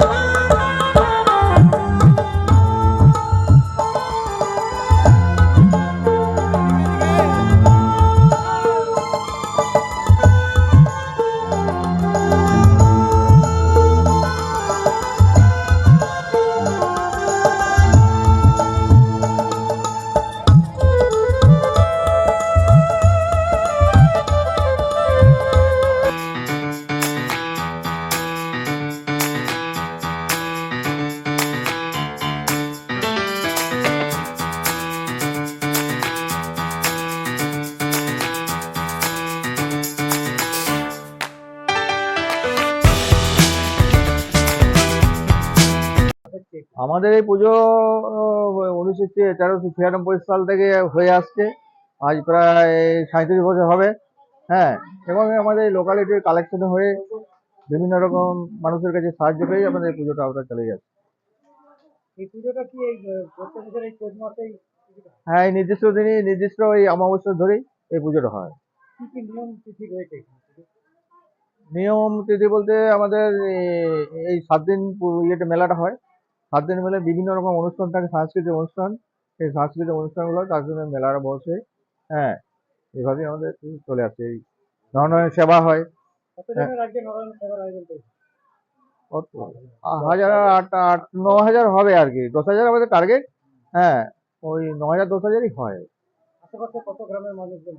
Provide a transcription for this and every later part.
Oh. আমাদের এই পুজো উনিশশো তেরোশো ছিয়ানব্বই সাল থেকে হয়ে আসছে। আজ প্রায় সাঁত্রিশ বছর হবে। হ্যাঁ এবং আমাদের লোকালিটির কালেকশন হয়ে বিভিন্ন রকম মানুষের কাছে সাহায্য পেয়ে আমাদের এই পুজোটা আমরা চলে যাচ্ছি। এই পুজোটা কি এই প্রত্যেক বছর এই চৈত মাসেই হ্যাঁ এই নির্দিষ্ট দিনই নির্দিষ্ট এই অমাবস্যা ধরেই এই পুজোটা হয়। কি কি নিয়ম তিথি রয়েছে নিয়ম তিথি বলতে আমাদের এই সাত দিন ইয়েটা মেলাটা হয়। সাত দিন মেলে বিভিন্ন রকম অনুষ্ঠান থাকে সাংস্কৃতিক অনুষ্ঠান। সেই সাংস্কৃতিক অনুষ্ঠানগুলো তার জন্য মেলাটা বসে হ্যাঁ এভাবেই আমাদের চলে আসছে এই ধরনের সেবা হয়? আ- হাজার আট আট ন হাজার হবে আর কি। দশ হাজার আমাদের টার্গেট হ্যাঁ ওই ন হাজার দশ হাজারই হয়। আশেপাশে কত গ্রামের মানুষজন?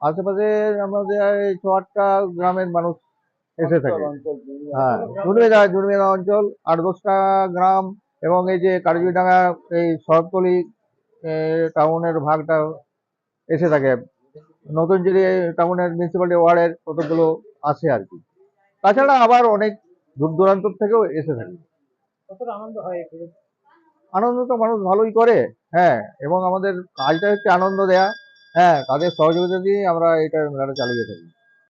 আশেপাশে আমাদের এই ছ আটটা গ্রামের মানুষ এসে থাকে। হ্যাঁ জুড়বেদা অঞ্চল আট দশটা গ্রাম। এবং এই যে কার্বিডাঙ্গা এই শরৎতলি টাউনের ভাগটা এসে থাকে। নতুন যে টাউনের মিউনিসিপ্যালিটি ওয়ার্ডের কতগুলো আসে আর কি। তাছাড়া আবার অনেক দূর দূরান্ত থেকেও এসে থাকে। আনন্দ হয় আনন্দ তো মানুষ ভালোই করে হ্যাঁ এবং আমাদের কাজটা হচ্ছে আনন্দ দেয়া। হ্যাঁ তাদের সহযোগিতা দিয়ে আমরা এটা মেলাটা চালিয়ে থাকি।